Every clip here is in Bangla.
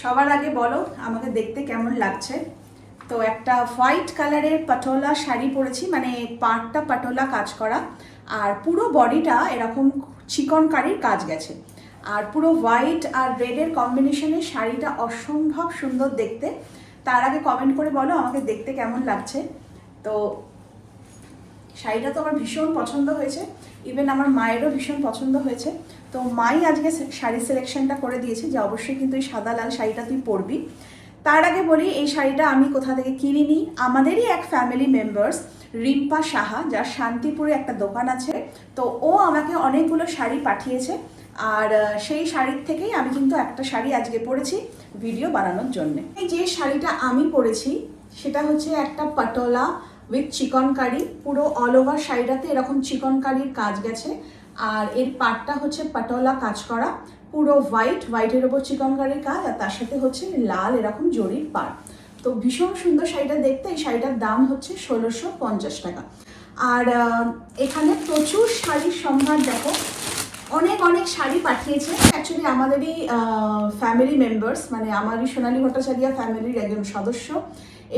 সবার আগে বলো, আমাকে দেখতে কেমন লাগছে? তো একটা হোয়াইট কালারের পাটোলা শাড়ি পরেছি মানে পাটটা পাটোলা কাজ করা, আর পুরো বডিটা এরকম চিকনকারির কাজ গেছে। আর পুরো হোয়াইট আর রেডের কম্বিনেশনে শাড়িটা অসম্ভব সুন্দর দেখতে। তার আগে কমেন্ট করে বলো, আমাকে দেখতে কেমন লাগছে? তো শাড়িটা তো আমার ভীষণ পছন্দ হয়েছে। ইভেন আমার মায়েরও ভীষণ পছন্দ হয়েছে। তো মাই আজকে শাড়ি সিলেকশনটা করে দিয়েছে যে অবশ্যই কিন্তু এই সাদা লাল শাড়িটা তুই পরবি। তার আগে বলি, এই শাড়িটা আমি কোথা থেকে কিনিনি। আমাদেরই এক ফ্যামিলি মেম্বার্স রিম্পা সাহা, যার শান্তিপুরে একটা দোকান আছে। তো ও আমাকে অনেকগুলো শাড়ি পাঠিয়েছে। আর সেই শাড়ির থেকেই আমি কিন্তু একটা শাড়ি আজকে পরেছি ভিডিও বানানোর জন্য। এই যে শাড়িটা আমি পরেছি, সেটা হচ্ছে একটা পাটোলা উইথ চিকন কারি পুরো অল ওভার শাড়িটাতে এরকম চিকন কারির কাজ গেছে। আর এর পাটটা হচ্ছে পাটলা কাজ করা, পুরো হোয়াইট হোয়াইটের ওপর চিকন কারির কাজ, আর তার সাথে হচ্ছে লাল এরকম জরির পাট। তো ভীষণ সুন্দর শাড়িটা দেখতে, এই শাড়িটার দাম হচ্ছে ষোলোশো পঞ্চাশ টাকা। আর এখানে প্রচুর শাড়ির সম্ভার দেখো। অনেক অনেক শাড়ি পাঠিয়েছে। অ্যাকচুয়ালি আমাদেরই ফ্যামিলি মেম্বার্স মানে আমারই সোনালী ভট্টাচার্য ফ্যামিলির একজন সদস্য।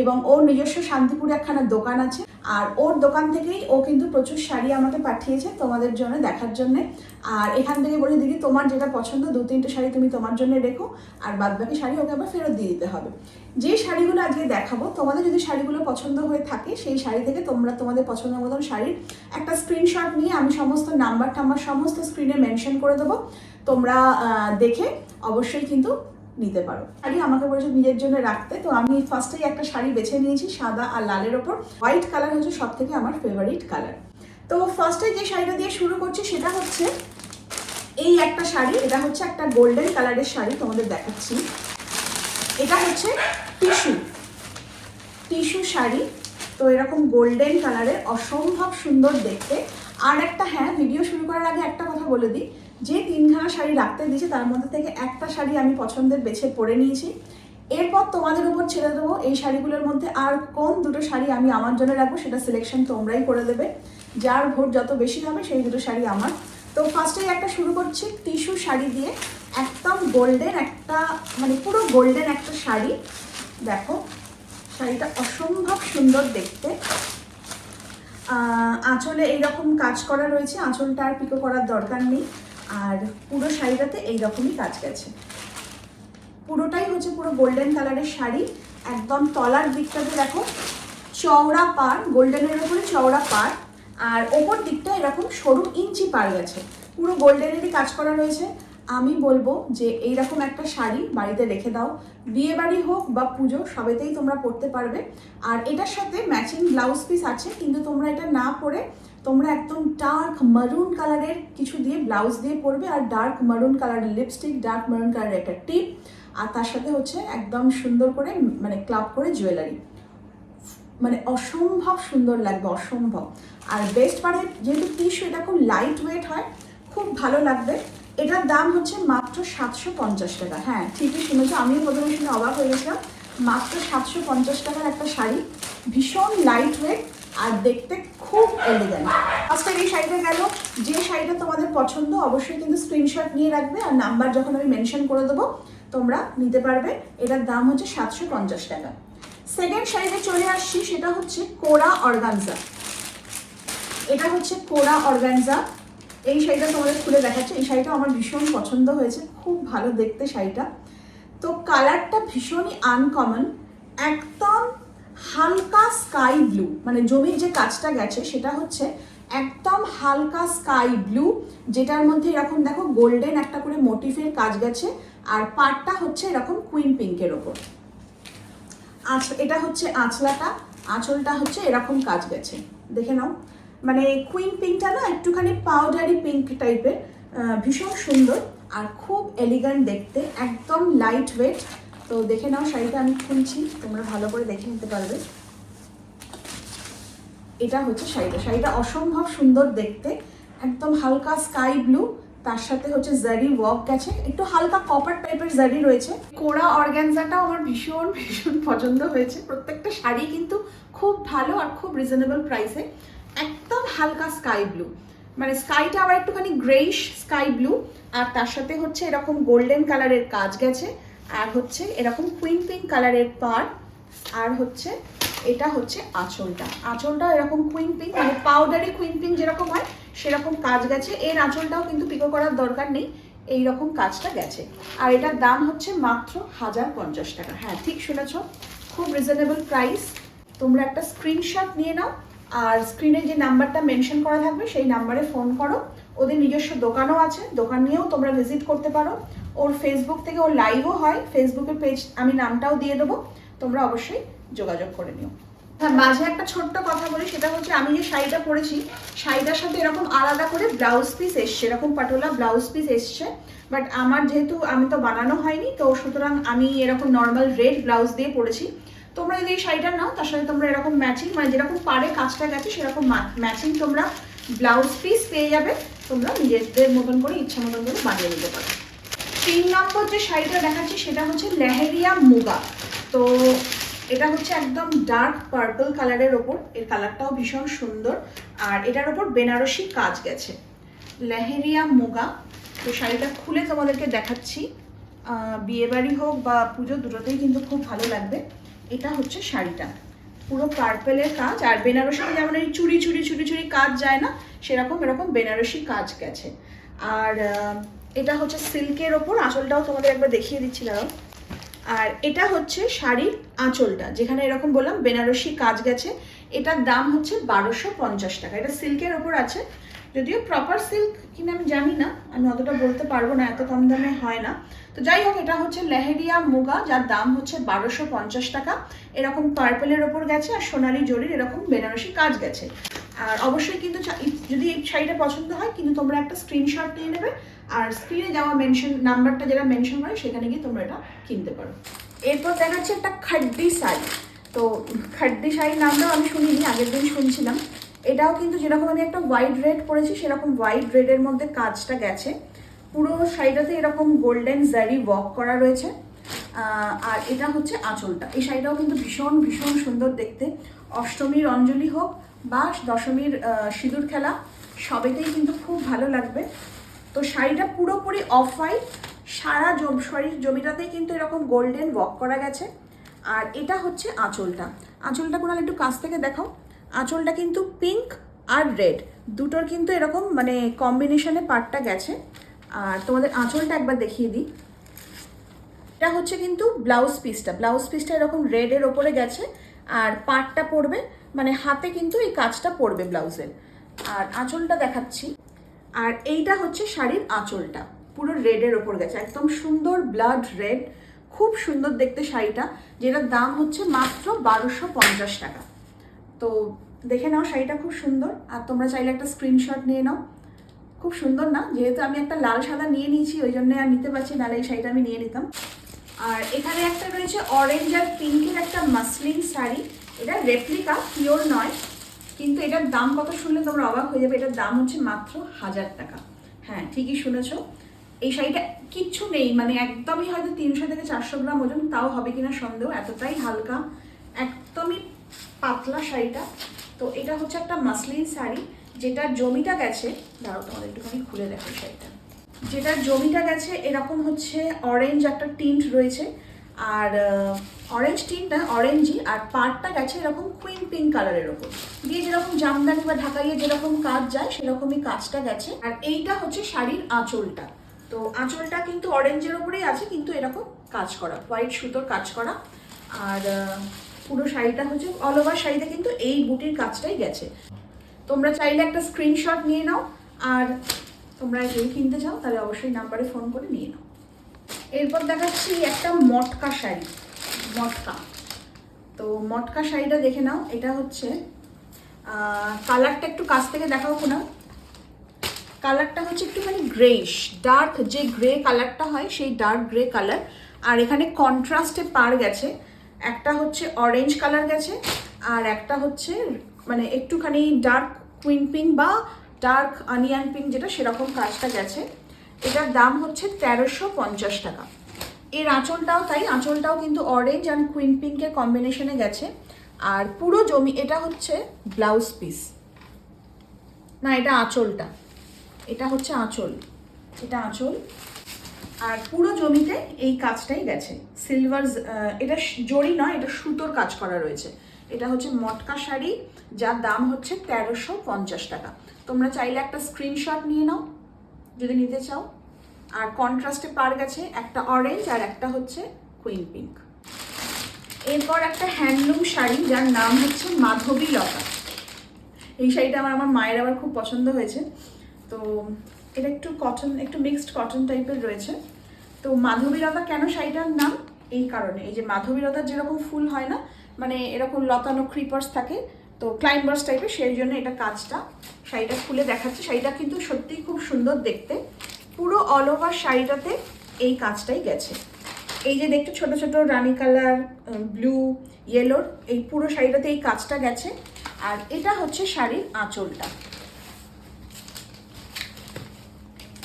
এবং ওর নিজস্ব শান্তিপুরে একখানা দোকান আছে। আর ওর দোকান থেকেই ও কিন্তু প্রচুর শাড়ি আমাকে পাঠিয়েছে তোমাদের জন্য দেখার জন্য। আর এখান থেকে বলে, দিদি, তোমার যেটা পছন্দ, দু তিনটে শাড়ি তুমি তোমার জন্য রেখো। আর বাদ বাকি শাড়ি ওকে আবার ফেরত দিয়ে দিতে হবে। যে শাড়িগুলো আজকে দেখাবো, তোমাদের যদি শাড়িগুলো পছন্দ হয়ে থাকে, সেই শাড়ি থেকে তোমরা তোমাদের পছন্দ মতন শাড়ির একটা স্ক্রিনশট নিয়ে আমি সমস্ত নাম্বার টাম্বার সমস্ত স্ক্রিনে মেনশন করে দেবো। তোমরা দেখে অবশ্যই কিন্তু নিতে পারো। শাড়ি আমাকে বলেছে নিজের জন্য রাখতে। তো আমি ফার্স্টেই একটা শাড়ি বেছে নিয়েছি সাদা আর লালের ওপর। হোয়াইট কালার হচ্ছে সব থেকে আমার ফেভারিট কালার তো ফার্স্টে যে শাড়িটা দিয়ে শুরু করছি সেটা হচ্ছে এই একটা শাড়ি। এটা হচ্ছে একটা গোল্ডেন কালারের শাড়ি তোমাদের দেখাচ্ছি। এটা হচ্ছে টিস্যু টিস্যু শাড়ি। তো এরকম গোল্ডেন কালারের অসম্ভব সুন্দর দেখতে। আর একটা হ্যাঁ ভিডিও শুরু করার আগে একটা কথা বলে দিই। যে তিনখানা শাড়ি রাখতে দিয়েছে, তার মধ্যে থেকে একটা শাড়ি আমি পছন্দের বেছে পরে নিয়েছি। এরপর তোমাদের উপর ছেড়ে দেবো, এই শাড়িগুলোর মধ্যে আর কোন দুটো শাড়ি আমি আমার জন্য রাখব সেটা সিলেকশন তোমরাই করে দেবে। যার ভোট যত বেশি হবে, সেই দুটো শাড়ি আমার। তো ফার্স্টেই একটা শুরু করছি টিস্যু শাড়ি দিয়ে একদম গোল্ডেন একটা মানে পুরো গোল্ডেন একটা শাড়ি। দেখো, শাড়িটা অসম্ভব সুন্দর দেখতে। আঁচলে এইরকম কাজ করা রয়েছে, আঁচলটা আর পিকো করার দরকার নেই। আর পুরো শাড়িটাতে এইরকমই কাজ গেছে। পুরোটাই হচ্ছে পুরো গোল্ডেন কালারের শাড়ি, একদম তলার দিকটাতে দেখো, চওড়া পার গোল্ডেনের উপরে চওড়া পার আর ওপর দিকটা এরকম সরু ইঞ্চি পার গেছে। পুরো গোল্ডেনেরই কাজ করা রয়েছে। আমি বলব যে এইরকম একটা শাড়ি বাড়িতে রেখে দাও। বিয়ে বাড়ি হোক বা পুজো, সবেতেই তোমরা পরতে পারবে। আর এটার সাথে ম্যাচিং ব্লাউজ পিস আছে, কিন্তু তোমরা এটা না পরে তোমরা একদম ডার্ক মারুন কালারের কিছু দিয়ে ব্লাউজ দিয়ে পরবে আর ডার্ক মারুন কালারের লিপস্টিক ডার্ক মারুন কালারের একটা টিপ আর তার সাথে হচ্ছে একদম সুন্দর করে মানে ক্লাব করে জুয়েলারি মানে অসম্ভব সুন্দর লাগবে, অসম্ভব। আর বেস্ট পারে যেহেতু টিস্যু এটা খুব লাইট ওয়েট হয়, খুব ভালো লাগবে। এটার দাম হচ্ছে মাত্র সাতশো পঞ্চাশ টাকা। হ্যাঁ ঠিকই শুনেছো, আমিও প্রথমে শুনে অবাক হয়ে গেছিলাম। মাত্র সাতশো পঞ্চাশ টাকার একটা শাড়ি, ভীষণ লাইট ওয়েট আর দেখতে খুব এলিগেন্ট ফার্স্টে এই শাড়িটা গেল। যে শাড়িটা তোমাদের পছন্দ, অবশ্যই কিন্তু স্ক্রিনশট নিয়ে রাখবে আর নাম্বার যখন আমি মেনশন করে দেবো, তোমরা নিতে পারবে। এটার দাম হচ্ছে সাতশো পঞ্চাশ টাকা। সেকেন্ড শাড়িতে চলে আসছি, সেটা হচ্ছে কোরা অর্গানজা। এটা হচ্ছে কোরা অর্গানজা। এই শাড়িটা তোমাদের খুলে দেখাচ্ছে। এই শাড়িটা আমার ভীষণ পছন্দ হয়েছে। খুব ভালো দেখতে শাড়িটা। তো কালারটা ভীষণই আনকমন একদম হালকা স্কাই ব্লু মানে জমির যে কাজটা গেছে সেটা হচ্ছে একদম হালকা স্কাই ব্লু, যেটার মধ্যে এরকম দেখো গোল্ডেন একটা করে মোটিফের কাজ গেছে, আর পাটটা হচ্ছে এরকম কুইন পিঙ্কের ওপর। আঁচ, এটা হচ্ছে আঁচলাটা, আঁচলটা হচ্ছে এরকম কাজ গেছে। দেখে নাও মানে কুইন পিঙ্কটা না একটুখানি পাউডারি পিঙ্ক টাইপের ভীষণ সুন্দর আর খুব এলিগেন্ট দেখতে, একদম লাইট ওয়েট তো দেখে নাও শাড়িটা আমি খুলছি, তোমরা ভালো করে দেখে নিতে পারবে। এটা হচ্ছে শাড়িটা। শাড়িটা অসম্ভব সুন্দর দেখতে, একদম হালকা স্কাই ব্লু, তার সাথে হচ্ছে জারি ওয়ার্ক গেছে, একটু হালকা কপার টাইপের জারি রয়েছে। কোরা অর্গ্যানজাটাও আমার ভীষণ ভীষণ পছন্দ হয়েছে। প্রত্যেকটা শাড়ি কিন্তু খুব ভালো আর খুব রিজনেবল প্রাইসে একদম হালকা স্কাই ব্লু। মানে স্কাইটা আবার একটুখানি গ্রেইশ স্কাই ব্লু, আর তার সাথে হচ্ছে এরকম গোল্ডেন কালারের কাজ গেছে। আর হচ্ছে এরকম কুইন পিঙ্ক কালারের পার আর হচ্ছে এটা হচ্ছে আঁচলটা। আঁচলটা এরকম কুইন পিঙ্ক মানে পাউডারি কুইন পিঙ্ক যেরকম হয়, সেরকম কাজ গেছে। এর আঁচলটাও কিন্তু পিকো করার দরকার নেই এই রকম কাজটা গেছে। আর এটার দাম হচ্ছে মাত্র হাজার পঞ্চাশ টাকা। হ্যাঁ ঠিক শুনেছ, খুব রিজনেবল প্রাইস তোমরা একটা স্ক্রিনশট নিয়ে নাও, আর স্ক্রিনে যে নাম্বারটা মেনশন করা থাকবে, সেই নাম্বারে ফোন করো। ওদের নিজস্ব দোকানও আছে। দোকান নিয়েও তোমরা ভিজিট করতে পারো। ওর ফেসবুক থেকে ওর লাইভও হয়। ফেসবুকের পেজ আমি নামটাও দিয়ে দেবো। তোমরা অবশ্যই যোগাযোগ করে নিও। হ্যাঁ মাঝে একটা ছোট্ট কথা বলি, সেটা হচ্ছে আমি যে শাড়িটা পরেছি, শাড়িটার সাথে এরকম আলাদা করে ব্লাউজ পিস এসছে এরকম পাটোলা ব্লাউজ পিস এসছে। বাট আমার যেহেতু আমি তো বানানো হয়নি, তো সুতরাং আমি এরকম নর্মাল রেড ব্লাউজ দিয়ে পরেছি। তোমরা যদি এই শাড়িটা নাও, তার সাথে তোমরা এরকম ম্যাচিং মানে যেরকম পারে কাজটা গেছে, সেরকম ম্যাচিং তোমরা ব্লাউজ পিস পেয়ে যাবে। তোমরা নিজেদের মতন করে ইচ্ছা মতন করে বানিয়ে নিতে পারো। তিন নম্বর যে শাড়িটা দেখাচ্ছি, সেটা হচ্ছে লেহেরিয়া মুগা। তো এটা হচ্ছে একদম ডার্ক পার্পল কালারের ওপর। এর কালারটাও ভীষণ সুন্দর। আর এটার ওপর বেনারসি কাজ গেছে। লেহেরিয়া মুগা। তো শাড়িটা খুলে তোমাদেরকে দেখাচ্ছি। বিয়েবাড়ি হোক বা পুজো, দুটোতেই কিন্তু খুব ভালো লাগবে। এটা হচ্ছে শাড়িটা। পুরো পার্পেলের কাজ, আর বেনারসিতে যেমন এই চুরি চুরি চুরি চুরি কাজ যায় না, সেরকম, এরকম বেনারসি কাজ গেছে। আর এটা হচ্ছে সিল্কের ওপর, আঁচলটাও তোমাদের একবার দেখিয়ে দিচ্ছি, দাঁড়াও। আর এটা হচ্ছে শাড়ির আঁচলটা, যেখানে এরকম বললাম বেনারসি কাজ গেছে, এটার দাম হচ্ছে বারোশো পঞ্চাশ টাকা। এটা সিল্কের ওপর আছে, যদিও প্রপার সিল্ক কিনা আমি জানি না, আমি অতটা বলতে পারব না, এত কম দামে হয় না। তো যাই হোক, এটা হচ্ছে লেহেরিয়া মুগা, যার দাম হচ্ছে বারোশো পঞ্চাশ টাকা। এরকম পার্পেলের ওপর গেছে আর সোনালি জরির এরকম বেনারসি কাজ গেছে। আর অবশ্যই কিন্তু যদি এই শাড়িটা পছন্দ হয়, কিন্তু তোমরা একটা স্ক্রিনশট নিয়ে নেবে। আর স্ক্রিনে যাওয়া মেনশন নাম্বারটা যেটা মেনশন করে সেখানে গিয়ে তোমরা এটা কিনতে পারো। এরপর দেখাচ্ছে একটা খাড্ডি শাড়ি। তো খাড্ডি শাড়ির নামটাও আমি শুনিনি, আগের দিন শুনছিলাম। এটাও কিন্তু যেরকম আমি একটা হোয়াইট রেড পরেছি, সেরকম হোয়াইট রেডের মধ্যে কাজটা গেছে। পুরো শাড়িটাতে এরকম গোল্ডেন জারি ওয়াক করা রয়েছে। আর এটা হচ্ছে আঁচলটা। এই শাড়িটাও কিন্তু ভীষণ ভীষণ সুন্দর দেখতে। অষ্টমীর অঞ্জলি হোক বা দশমীর সিঁদুর খেলা, সবেতেই কিন্তু খুব ভালো লাগবে। তো শাড়িটা পুরোপুরি অফ হোয়াইট সারা জম, শাড়ির জমিটাতেই কিন্তু এরকম গোল্ডেন ওয়াক করা গেছে। আর এটা হচ্ছে আঁচলটা। আঁচলটা কোনাল একটু কাছ থেকে দেখাও। আঁচলটা কিন্তু পিঙ্ক আর রেড দুটোর কিন্তু এরকম মানে কম্বিনেশনে পার্টটা গেছে। আর তোমাদের আঁচলটা একবার দেখিয়ে দিই। এটা হচ্ছে কিন্তু ব্লাউজ পিসটা। ব্লাউজ পিসটা এরকম রেডের ওপরে গেছে আর পাটটা পড়বে মানে হাতে কিন্তু এই কাজটা পড়বে ব্লাউজের। আর আঁচলটা দেখাচ্ছি। আর এইটা হচ্ছে শাড়ির আঁচলটা। পুরো রেডের ওপর গেছে। একদম সুন্দর ব্লাড রেড খুব সুন্দর দেখতে শাড়িটা, যেটার দাম হচ্ছে মাত্র বারোশো পঞ্চাশ টাকা। তো দেখে নাও শাড়িটা খুব সুন্দর। আর তোমরা চাইলে একটা স্ক্রিনশট নিয়ে নাও। খুব সুন্দর না? যেহেতু আমি একটা লাল সাদা নিয়ে নিয়েছি, ওই জন্য আর নিতে পারছি নাহলে এই শাড়িটা আমি নিয়ে নিতাম। আর এখানে একটা রয়েছে অরেঞ্জ আর পিঙ্কের একটা মাসলিন শাড়ি। এটা রেপ্লিকা পিওর নয়। কিন্তু এটার দাম কত শুনলে তোমরা অবাক হয়ে যাবে। এটার দাম হচ্ছে মাত্র হাজার টাকা। হ্যাঁ ঠিকই শুনেছো। এই শাড়িটা কিচ্ছু নেই মানে একদমই হয়তো তিনশো থেকে চারশো গ্রাম ওজন, তাও হবে কিনা সন্দেহ, এতটাই হালকা। একদমই পাতলা শাড়িটা। তো এটা হচ্ছে একটা মাসলিন শাড়ি। যেটা জমিটা গেছে, দাঁড়াও তোমাদের একটুখানি খুলে দেখো শাড়িটা। যেটা জমিটা গেছে, এরকম হচ্ছে অরেঞ্জ একটা টিন্ট রয়েছে। আর অরেঞ্জ টিন্টটা অরেঞ্জই আর পাড়টা গেছে এরকম কুইন পিঙ্ক কালারের ওপর। দিয়ে যেরকম জামদানি বা ঢাকাইয়ে যেরকম কাজ যায়, সেরকমই কাজটা গেছে। আর এইটা হচ্ছে শাড়ির আঁচলটা। তো আঁচলটা কিন্তু অরেঞ্জের ওপরেই আছে, কিন্তু এরকম কাজ করা হোয়াইট সুতোর কাজ করা। আর পুরো শাড়িটা হচ্ছে অল ওভার শাড়িতে কিন্তু এই বুটির কাজটাই গেছে। তোমরা চাইলে একটা স্ক্রিনশট নিয়ে নাও, আর তোমরা যদি কিনতে চাও, তাহলে অবশ্যই নাম্বারে ফোন করে নিয়ে নাও। এরপর দেখাচ্ছি একটা মটকা শাড়ি, মটকা। তো মটকা শাড়িটা দেখে নাও, এটা হচ্ছে কালারটা একটু কাছ থেকে দেখাও কোনা কালারটা হচ্ছে একটুখানি গ্রেইশ ডার্ক যে গ্রে কালারটা হয়, সেই ডার্ক গ্রে কালার আর এখানে কন্ট্রাস্টে পার গেছে, একটা হচ্ছে অরেঞ্জ কালার গেছে, আর একটা হচ্ছে মানে একটুখানি ডার্ক কুইন পিঙ্ক বা ডার্ক অনিয়ন পিঙ্ক যেটা সেরকম কাজটা গেছে। এটার দাম হচ্ছে তেরোশো পঞ্চাশ টাকা। এর আঁচলটাও তাই, আঁচলটাও কিন্তু অরেঞ্জ অ্যান্ড কুইন পিঙ্কের কম্বিনেশনে গেছে। আর পুরো জমি, এটা হচ্ছে ব্লাউজ পিস না, এটা আঁচলটা। এটা হচ্ছে আঁচল। এটা আঁচল। আর পুরো জমিতে এই কাজটাই গেছে। সিলভার এটা জরি নয়, এটা সুতোর কাজ করা রয়েছে। এটা হচ্ছে মটকা শাড়ি, যার দাম হচ্ছে তেরোশো পঞ্চাশ টাকা। তোমরা চাইলে একটা স্ক্রিনশট নিয়ে নাও, যদি নিতে চাও। আর কন্ট্রাস্টে পার গেছে একটা অরেঞ্জ আর একটা হচ্ছে কুইন পিঙ্ক এরপর একটা হ্যান্ডলুম শাড়ি, যার নাম হচ্ছে মাধবী লতা। এই শাড়িটা আমার আমার মায়ের আবার খুব পছন্দ হয়েছে। তো এটা একটু কটন একটু মিক্সড কটন টাইপের রয়েছে। তো মাধবীলতা কেন শাড়িটার নাম? এই কারণে। এই যে মাধবীলতার যেরকম ফুল হয় না মানে এরকম লতানো ক্রিপার্স থাকে, তো ক্লাইম্বার্স টাইপের সেই জন্য এটা কাজটা, শাড়িটা খুলে দেখাচ্ছে। শাড়িটা কিন্তু সত্যিই খুব সুন্দর দেখতে। পুরো অল ওভার শাড়িটাতে এই কাজটাই গেছে। এই যে দেখতে ছোট ছোট রানী কালার ব্লু ইয়েলোর এই পুরো শাড়িটাতে এই কাজটা গেছে। আর এটা হচ্ছে শাড়ির আঁচলটা।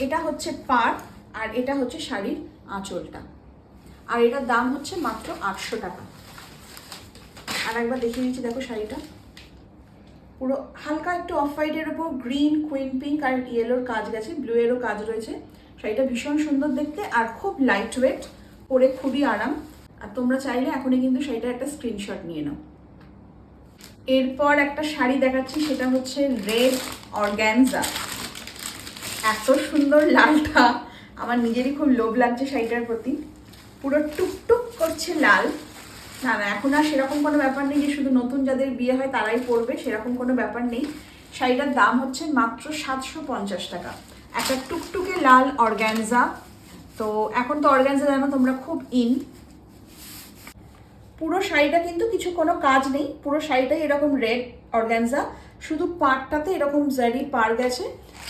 এটা হচ্ছে পার আর এটা হচ্ছে শাড়ির আঁচলটা। আর এটার দাম হচ্ছে মাত্র আটশো টাকা। আর একবার দেখিয়ে নিচ্ছি, দেখো শাড়িটা। পুরো হালকা একটু অফ হোয়াইটের ওপর গ্রিন কুইন পিঙ্ক আর ইয়েলোর কাজ গেছে ব্লু এরও কাজ রয়েছে। শাড়িটা ভীষণ সুন্দর দেখতে আর খুব লাইট ওয়েট পরে খুবই আরাম। আর তোমরা চাইলে এখনই কিন্তু শাড়িটার একটা স্ক্রিনশট নিয়ে নাও। এরপর একটা শাড়ি দেখাচ্ছি, সেটা হচ্ছে রেড অর্গ্যানজা এত সুন্দর লালটা, আমার নিজেরই খুব লোভ লাগছে শাড়িটার প্রতি। পুরো টুকটুক করছে লাল। না না, এখন আর সেরকম কোনো ব্যাপার নেই যে শুধু নতুন যাদের বিয়ে হয় তারাই পরবে, সেরকম কোনো ব্যাপার নেই। শাড়িটার দাম হচ্ছে মাত্র সাতশো পঞ্চাশ টাকা। একটা টুকটুকে লাল অর্গ্যানজা তো এখন তো অর্গ্যানজা জানো, তোমরা খুব ইন। পুরো শাড়িটা কিন্তু কিছু কোনো কাজ নেই। পুরো শাড়িটাই এরকম রেড অর্গ্যানজা শুধু পাটটাতে এরকম জারি পার গেছে।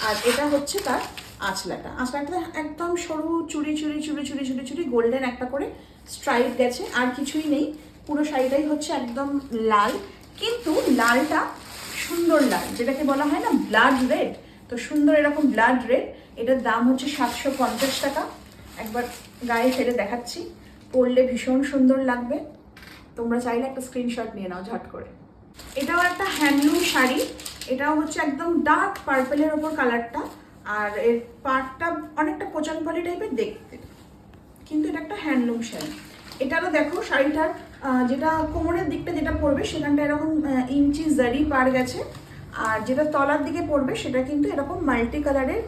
আর এটা হচ্ছে তার আঁচলাটা। আঁচলাটা একদম সরু চুড়ি চুড়ি চুড়ি চুড়ি চুড়ি চুড়ি গোল্ডেন একটা করে স্ট্রাইপ গেছে। আর কিছুই নেই। পুরো শাড়িটাই হচ্ছে একদম লাল। কিন্তু লালটা সুন্দর লাল। যেটাকে বলা হয় না ব্লাড রেড তো সুন্দর এরকম ব্লাড রেড এটার দাম হচ্ছে সাতশো পঞ্চাশ টাকা। একবার গায়ে ফেলে দেখাচ্ছি। পরলে ভীষণ সুন্দর লাগবে। তোমরা চাইলে একটা স্ক্রিনশট নিয়ে নাও ঝট করে। এটাও একটা হ্যান্ডলুম শাড়ি। এটাও হচ্ছে একদম ডার্ক পার্পেলের ওপর কালারটা আর এর পাটটা অনেকটা পালি টাইপের দেখতে। কিন্তু এটা একটা হ্যান্ডলুম শাড়ি। এটারও দেখো শাড়িটার যেটা কোমরের দিকটা যেটা পড়বে সেখানটা এরকম ইঞ্চি জারি পার গেছে। আর যেটা তলার দিকে পড়বে সেটা কিন্তু এরকম মাল্টি কালারের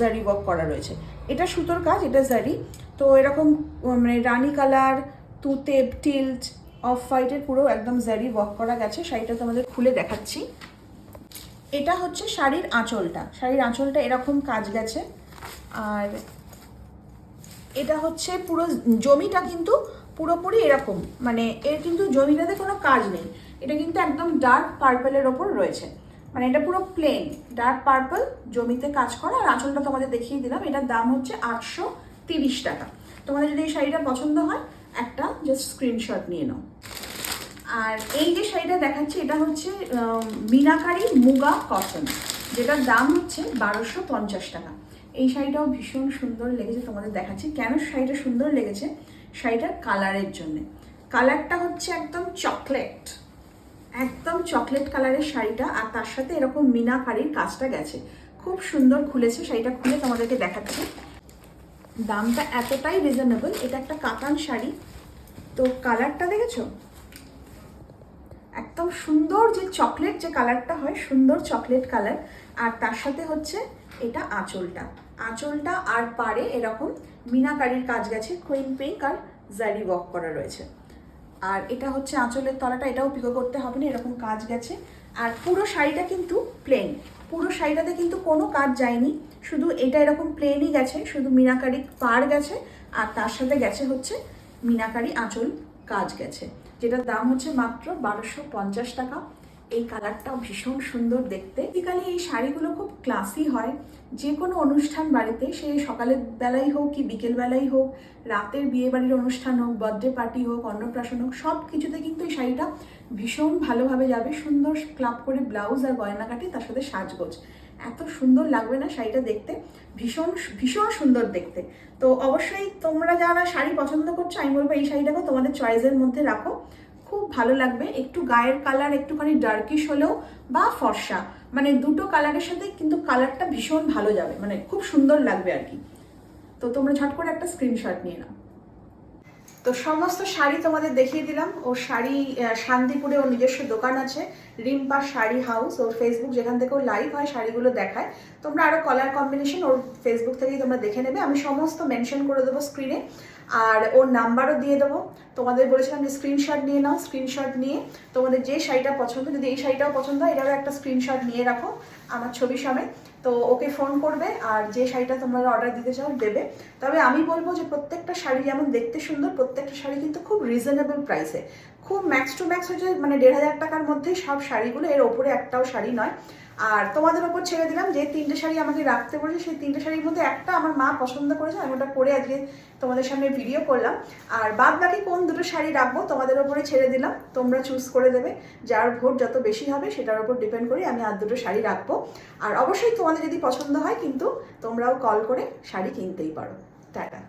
জারি ওয়ার্ক করা রয়েছে। এটা সুতোর কাজ, এটা জারি। তো এরকম মানে রানী কালার, তুতে, টিল্ট, অফ হোয়াইটের পুরো একদম জারি ওয়ার্ক করা গেছে। শাড়িটা তোমাদের খুলে দেখাচ্ছি। এটা হচ্ছে শাড়ির আঁচলটা। শাড়ির আঁচলটা এরকম কাজ গেছে। আর এটা হচ্ছে পুরো জমিটা কিন্তু পুরোপুরি এরকম। মানে এর কিন্তু জমিটাতে কোনো কাজ নেই। এটা কিন্তু একদম ডার্ক পার্পেলের ওপর রয়েছে। মানে এটা পুরো প্লেন ডার্ক পার্পল জমিতে কাজ করা। আর আঁচলটা তোমাদের দেখিয়ে দিলাম। এটার দাম হচ্ছে আটশো তিরিশ টাকা। তোমাদের যদি এই শাড়িটা পছন্দ হয়, একটা জাস্ট স্ক্রিনশট নিয়ে নাও। আর এই যে শাড়িটা দেখাচ্ছি, এটা হচ্ছে মিনাকারি মুগা কটন যেটার দাম হচ্ছে বারোশো পঞ্চাশ টাকা। এই শাড়িটাও ভীষণ সুন্দর লেগেছে তোমাদের দেখাচ্ছি। কেন শাড়িটা সুন্দর লেগেছে? শাড়িটার কালারের জন্য। কালারটা হচ্ছে একদম চকলেট। একদম চকলেট কালারের শাড়িটা, আর তার সাথে এরকম মিনাকারির কাজটা গেছে। খুব সুন্দর খুলেছে শাড়িটা খুলে তোমাদেরকে দেখাচ্ছি। দামটা এতটাই রিজনেবল এটা একটা কাতান শাড়ি। তো কালারটা দেখেছ? একদম সুন্দর যে চকলেট যে কালারটা হয়, সুন্দর চকলেট কালার আর তার সাথে হচ্ছে এটা আঁচলটা। আঁচলটা আর পারে এরকম মিনাকারির কাজ গেছে কুইন পিঙ্ক আর জারি ওয়াক করা রয়েছে। আর এটা হচ্ছে আঁচলের তলাটা, এটাও পিকো করতে হবে না, এরকম কাজ গেছে। আর পুরো শাড়িটা কিন্তু প্লেন পুরো শাড়িটাতে কিন্তু কোনো কাজ যায়নি। শুধু এটা এরকম প্লেনই গেছে, শুধু মিনাকারি পার গেছে, আর তার সাথে গেছে হচ্ছে মিনাকারি আঁচল কাজ গেছে। যেটার দাম হচ্ছে মাত্র বারোশো পঞ্চাশ টাকা। এই কালারটাও ভীষণ সুন্দর দেখতে। বেসিক্যালি এই শাড়িগুলো খুব ক্লাসি হয়। যে কোনো অনুষ্ঠান বাড়িতে, সে সকালের বেলাই হোক কি বিকেল বেলাই হোক, রাতের বিয়ে বাড়ির অনুষ্ঠান হোক বার্থডে পার্টি হোক, অন্নপ্রাশন হোক সব কিছুতে কিন্তু এই শাড়িটা ভীষণ ভালোভাবে যাবে। সুন্দর ক্লাব করে ব্লাউজ আর গয়না গয়নাকাটি তার সাথে সাজগোজ। এত সুন্দর লাগবে না শাড়িটা দেখতে। ভীষণ ভীষণ সুন্দর দেখতে। তো অবশ্যই তোমরা যারা শাড়ি পছন্দ করছ, আমি বলব এই শাড়িটাকেও তোমাদের চয়েসের মধ্যে রাখো। খুব ভালো লাগবে। একটু গায়ের কালার একটুখানি ডার্কিশ হলেও বা ফর্সা। মানে দুটো কালারের সাথে কিন্তু কালারটা ভীষণ ভালো যাবে। মানে খুব সুন্দর লাগবে আর কি। তো তোমরা ঝট করে একটা স্ক্রিনশট নিয়ে নাও। তো সমস্ত শাড়ি তোমাদের দেখিয়ে দিলাম। ও শাড়ি শান্তিপুরে ওর নিজস্ব দোকান আছে, রিম্পা শাড়ি হাউস। ওর ফেসবুক যেখান থেকে ওর লাইভ হয়, শাড়িগুলো দেখায়। তোমরা আরও কলার কম্বিনেশন ওর ফেসবুক থেকেই তোমরা দেখে নেবে। আমি সমস্ত মেনশন করে দেবো স্ক্রিনে আর ওর নাম্বারও দিয়ে দেবো। তোমাদের বলেছিলাম যে স্ক্রিনশট নিয়ে নাও স্ক্রিনশট নিয়ে তোমাদের যে শাড়িটা পছন্দ, যদি এই শাড়িটাও পছন্দ হয়, এটারও একটা স্ক্রিনশট নিয়ে রাখো আমার ছবি সমেত। তো ওকে ফোন করবে আর যে শাড়িটা তোমরা অর্ডার দিতে চাও দেবে। তবে আমি বলব যে প্রত্যেকটা শাড়ি যেমন দেখতে সুন্দর, প্রত্যেকটা শাড়ি কিন্তু খুব রিজনেবল প্রাইসে খুব ম্যাক্স টু ম্যাক্স হচ্ছে মানে দেড় হাজার টাকার মধ্যেই সব শাড়িগুলো এর ওপরে একটাও শাড়ি নয়। আর তোমাদের ওপর ছেড়ে দিলাম যে তিনটে শাড়ি আমাকে রাখতে বলেছে, সেই তিনটে শাড়ির মধ্যে একটা আমার মা পছন্দ করেছে, আমি ওটা পরে আজকে তোমাদের সামনে ভিডিও করলাম। আর বাদ বাকি কোন দুটো শাড়ি রাখব তোমাদের ওপরে ছেড়ে দিলাম, তোমরা চুজ করে দেবে। যার ভোট যত বেশি হবে সেটার ওপর ডিপেন্ড করে আমি আর দুটো শাড়ি রাখব। আর অবশ্যই তোমাদের যদি পছন্দ হয় কিন্তু তোমরাও কল করে শাড়ি কিনতেই পারো। টাটা।